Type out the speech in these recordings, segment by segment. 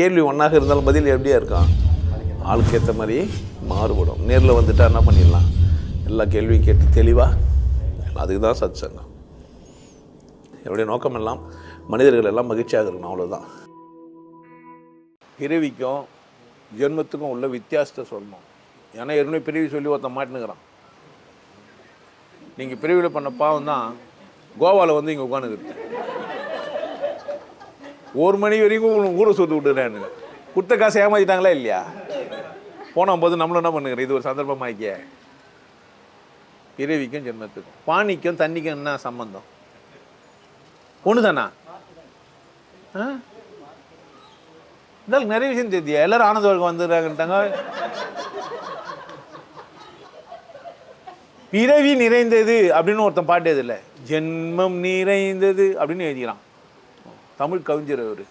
கேள்வி ஒன்றாக இருந்தாலும் பதில் எப்படியா இருக்கான் ஆளுக்கு ஏற்ற மாதிரி மாறுபடும். நேரில் வந்துட்டா என்ன பண்ணிடலாம்? எல்லா கேள்வியும் கேட்டு தெளிவாக அதுக்கு தான் சத் சங்கம் என்னுடைய நோக்கம் எல்லாம் மனிதர்கள் எல்லாம் மகிழ்ச்சியாக இருக்கணும் அவ்வளோதான் பிறவிக்கும் ஜென்மத்துக்கும் உள்ள வித்தியாசத்தை சொல்லணும். ஏன்னா ஏற்கனவே பிறவி சொல்லி ஒருத்தன் மாட்டினுக்கிறான். நீங்கள் பிறவியில் பண்ண பாவம் தான் கோவாவில் வந்து இங்கே உட்காந்துக்கிறது ஒரு மணி வரைக்கும் ஊரை சுட்டு விட்டுறானுங்க கொடுத்த காசை ஏமாத்திட்டாங்களா இல்லையா? போன போது நம்மளும் என்ன பண்ணுங்க இது ஒரு சந்தர்ப்பமாக்கிய பிறவிக்கும் ஜென்மத்துக்கும் பானிக்கும் தண்ணிக்கும் என்ன சம்பந்தம்? ஒன்று தானா ஆ? இருந்தாலும் நிறைய விஷயம் தெரியுது. எல்லாரும் ஆனந்த வர்க்கம் வந்துடுறாங்கன்ட்டாங்க. பிறவி நிறைந்தது அப்படின்னு ஒருத்தன் பாட்டு இல்லை. ஜென்மம் நிறைந்தது அப்படின்னு எழுதிக்கிறான். தமிழ் கவிஞர் அவர்.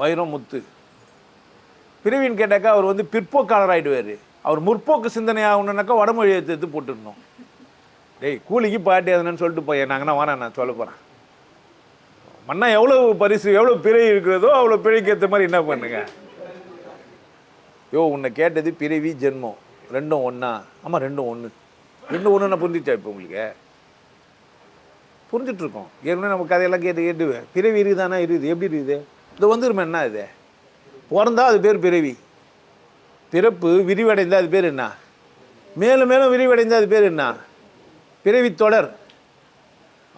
வைரம் முத்து பிறவின்னு கேட்டாக்கா அவர் வந்து பிற்போக்காளர் ஆகிடுவார் அவர் முற்போக்கு சிந்தனை ஆகணுன்னாக்கா வடமொழி எடுத்து எடுத்து போட்டுடணும். டேய் கூலிக்கு பாட்டு எதுன்னு சொல்லிட்டு போய் நாங்கன்னா வரேன் நான் சொல்ல போகிறேன் மண்ணா எவ்வளோ பரிசு எவ்வளோ பிறை இருக்கிறதோ அவ்வளோ பிழைக்கு ஏற்ற மாதிரி என்ன பண்ணுங்க? யோ உன்னை கேட்டது பிறவி ஜென்மம். ரெண்டும் ஒன்றா ஆமாம் ரெண்டும் ஒன்று ரெண்டும் ஒன்று நான் புரிஞ்சிச்சா இப்போ உங்களுக்கு? புரிஞ்சிட்ருக்கோம். ஏற்கனவே நம்ம கதையெல்லாம் கேட்டு கேட்டு பிறவி இருக்குதானா இருக்குது? எப்படி இருக்குது? இது வந்துருமே என்ன இது? பிறந்தா அது பேர் பிறவி. பிறப்பு விரிவடைந்தால் அது பேர் என்ன? மேலும் மேலும் விரிவடைந்தால் அது பேர் என்ன? பிறவி தொடர்.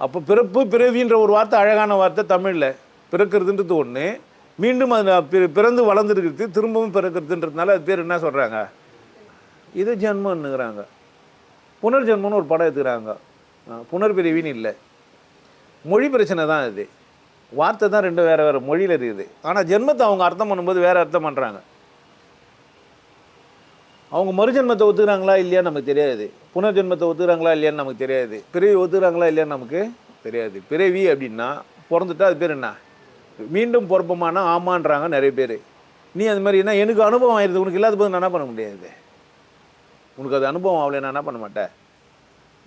அப்போ பிறப்பு பிறவின்ற ஒரு வார்த்தை அழகான வார்த்தை தமிழில். பிறக்கிறதுன்றது ஒன்று மீண்டும் அது பிறந்து வளர்ந்துருக்கிறது திரும்பவும் பிறக்கிறதுன்றதுனால அது பேர் என்ன சொல்கிறாங்க இது ஜென்மன்னுங்கிறாங்க புனர்ஜென்மம்னு ஒரு படம் எடுத்துக்கிறாங்க. புனர்பிரிவின்னு இல்லை. மொழி பிரச்சனை தான் இது. வார்த்தை தான் ரெண்டும் வேறு வேறு மொழியில் இருக்குது. ஆனால் ஜென்மத்தை அவங்க அர்த்தம் பண்ணும்போது வேறு அர்த்தம் பண்ணுறாங்க அவங்க மறுஜென்மத்தை ஒத்துக்கிறாங்களா இல்லையான்னு நமக்கு தெரியாது. புனர்ஜென்மத்தை ஒத்துக்கிறாங்களா இல்லையான்னு நமக்கு தெரியாது. பிறவி ஒத்துக்கிறாங்களா இல்லையான்னு நமக்கு தெரியாது. பிறவி அப்படின்னா பிறந்துட்டா அது பேர் என்ன? மீண்டும் பிறப்பமானா ஆமான்றாங்க நிறைய பேர். நீ அது மாதிரி என்ன எனக்கு அனுபவம் ஆயிடுது உனக்கு இல்லாத போது நான் என்ன பண்ண முடியாது? உனக்கு அது அனுபவம் ஆகலை நான் என்ன பண்ண மாட்டேன்?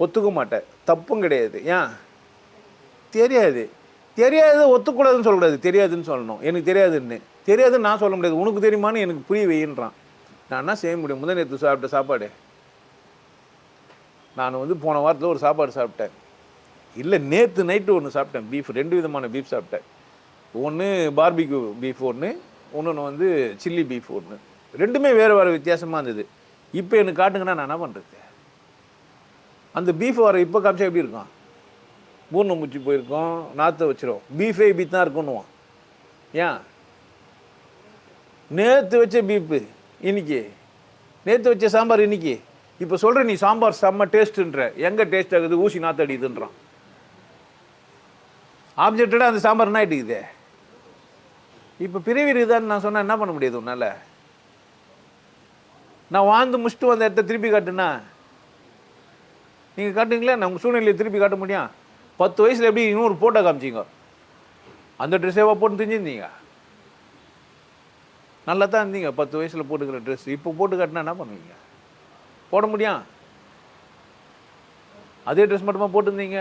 ஒத்துக்க மாட்டேன். தப்பும் கிடையாது. ஏன்? தெரியாது. தெரியாது ஒத்துக்கூடாதுன்னு சொல்லக்கூடாது. தெரியாதுன்னு சொல்லணும். எனக்கு தெரியாதுன்னு. தெரியாதுன்னு நான் சொல்ல முடியாது. உனக்கு தெரியுமான்னு எனக்கு புரிய வைன்றான் நான் என்ன செய்ய முடியும்? முதல் நேற்று சாப்பிட்ட சாப்பாடு. நான் வந்து போன வாரத்தில் ஒரு சாப்பாடு சாப்பிட்டேன். இல்லை நேற்று நைட்டு ஒன்று சாப்பிட்டேன். பீஃப் ரெண்டு விதமான பீஃப் சாப்பிட்டேன். ஒன்று பார்பிக்யூ பீஃப் ஒன்று ஒன்று வந்து சில்லி பீஃப் ஒன்று ரெண்டுமே வேறு வேறு வித்தியாசமாக இருந்தது. இப்போ எனக்கு காட்டுங்கன்னா நான் என்ன பண்ணுறது அந்த பீஃப் வர இப்போ காமிச்சா எப்படி இருக்கும்? பூர்ணம் முச்சி போயிருக்கோம் நாற்றை வச்சிரும் பீஃபே இப்படி தான் இருக்கணுவான் ஏன்? நேற்று வச்ச பீப்பு இன்னைக்கு. நேற்று வச்ச சாம்பார் இன்னைக்கு. இப்போ சொல்கிற நீ சாம்பார் செம்ம டேஸ்ட்டுன்ற எங்கே டேஸ்ட் ஆகுது? ஊசி நாற்று அடிக்குதுன்றான். ஆப்ஜெக்டடாக அந்த சாம்பார் என்ன ஆகிட்டுக்குதே இப்போ பிறவி இருக்குதான்னு நான் சொன்னால் என்ன பண்ண முடியாது உன்னால்? நான் வாழ்ந்து முடிச்சுட்டு வந்த இடத்த திருப்பி காட்டுனா? நீங்கள் காட்டுங்களா நான் உங்கள் சூழ்நிலையை திருப்பி காட்ட முடியும்? பத்து வயசில் எப்படி இன்னொரு போட்டோ காமிச்சிங்க? அந்த ட்ரெஸ்ஸேவா போட்டு தெரிஞ்சிருந்தீங்க? நல்லா தான் இருந்தீங்க பத்து வயசில் போட்டுக்கிற ட்ரெஸ் இப்போ போட்டு காட்டினா என்ன பண்ணுவீங்க? போட முடியும். அதே ட்ரெஸ் மட்டுமா போட்டிருந்தீங்க?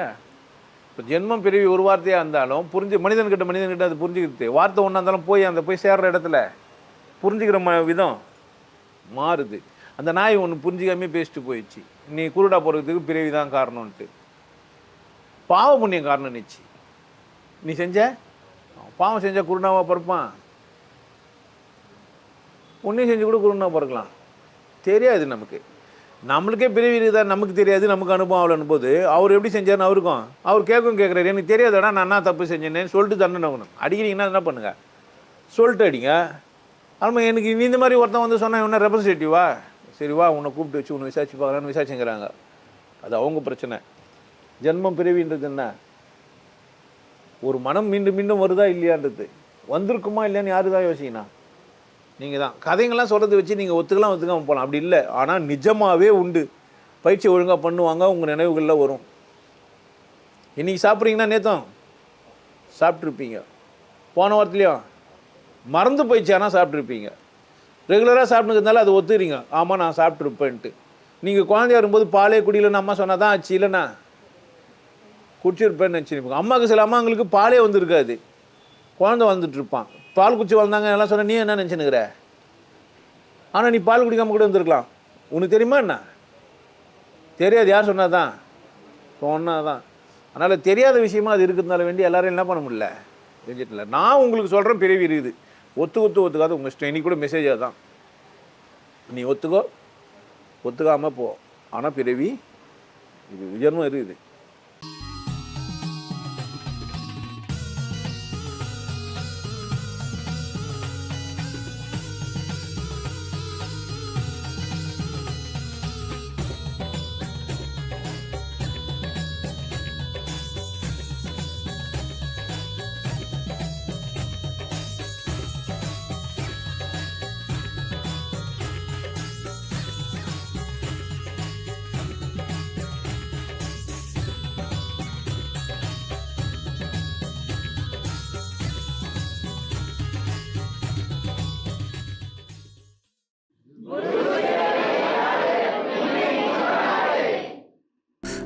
இப்போ ஜென்மம் பிறவி ஒரு வார்த்தையாக இருந்தாலும் புரிஞ்சு மனிதன்கிட்ட மனிதன்கிட்ட அது புரிஞ்சுக்கிறது. வார்த்தை ஒன்றா இருந்தாலும் போய் அந்த போய் சேர்கிற இடத்துல புரிஞ்சுக்கிற ம விதம் மாறுது. அந்த நாய் ஒன்று புரிஞ்சுக்காமே பேசிட்டு போயிடுச்சு. நீ குருடா போகிறதுக்கு பிறவி தான் காரணம்ன்ட்டு. பாவ புண்ணியம் காரணம் நிச்சு நீ செஞ்ச? பாவம் செஞ்சால் குருணாவாக பிறப்பான். புண்ணியம் செஞ்சு கூட குருணாவாக பிறக்கலாம். தெரியாது நமக்கு. நம்மளுக்கே பிறவி இருக்குதா? நமக்கு தெரியாது. நமக்கு அனுபவம் அவ்வளோன்னு போது அவர் எப்படி செஞ்சாருன்னு அவருக்கும் அவர் கேட்கும் கேட்குறாரு. எனக்கு தெரியாதடா நான் என்ன தப்பு செஞ்சேன்னு சொல்லிட்டு தண்டனை ஆகணும் அடிக்கிறீங்கன்னா என்ன பண்ணுங்க? சொல்லிட்டு அடிங்க. ஆமாம் எனக்கு நீ இந்த மாதிரி ஒருத்தன் வந்து சொன்னால் என்ன ரெப்ரசன்டேட்டிவா சரி வா உன்னை கூப்பிட்டு வச்சு உன்னை விசாரிச்சு பார்க்கலான்னு விசாரிச்சுங்கிறாங்க. அது அவங்க பிரச்சனை. ஜென்மம் பிறவின்றது என்ன? ஒரு மனம் மீண்டும் மீண்டும் வருதா இல்லையான்றது. வந்திருக்குமா இல்லையான்னு யாரு தான் யோசிக்கணும் நீங்கள் தான் கதைங்கள்லாம் சொல்கிறது வச்சு நீங்கள் ஒத்துக்கலாம் ஒத்துக்காமல் போகலாம். அப்படி இல்லை. ஆனால் நிஜமாகவே உண்டு. பயிற்சி ஒழுங்காக பண்ணுவாங்க உங்கள் நினைவுகளில் வரும். இன்றைக்கி சாப்பிட்றீங்கன்னா நேத்தம்? சாப்பிட்ருப்பீங்க போன வாரத்துலேயும் மறந்து போயிடுச்சு ஆனால் சாப்பிட்ருப்பீங்க ரெகுலராக சாப்பிட்டுக்கிறதுனால அது ஒத்துறீங்க ஆமாம் நான் சாப்பிட்ருப்பேன்ட்டு நீங்கள் குழந்தையா வரும்போது பாலே குடியிலன்னு அம்மா சொன்னால் தான் ஆச்சு இல்லைண்ணா குடிச்சிருப்பேன்னு நினச்சிருப்பீங்க அம்மாவுக்கு சில அம்மாங்களுக்கு பாலே வந்திருக்காது. குழந்தை வந்துட்டு இருப்பான் பால் குச்சி வந்தாங்க எல்லாம் சொன்ன நீ என்ன நினச்சினுக்கிற ஆனால் நீ பால் குடிக்காமல் கூட வந்திருக்கலாம் உனக்கு தெரியுமா என்ன? தெரியாது யார் சொன்னாதான்? சொன்னாதான். அதனால் தெரியாத விஷயமா அது இருக்கிறதுனால வேண்டி எல்லாரும் என்ன பண்ண முடியல? செஞ்சிட்டில்ல நான் உங்களுக்கு சொல்கிறேன் பிறவி இருக்குது. ஒத்து ஒத்து ஒத்துக்காத. உங்கள் இஷ்டம். கூட மெசேஜ் தான் நீ ஒத்துக்கோ. ஒத்துக்காமல் போ. ஆனால் பிறவி இது உயர்வும் இருக்குது.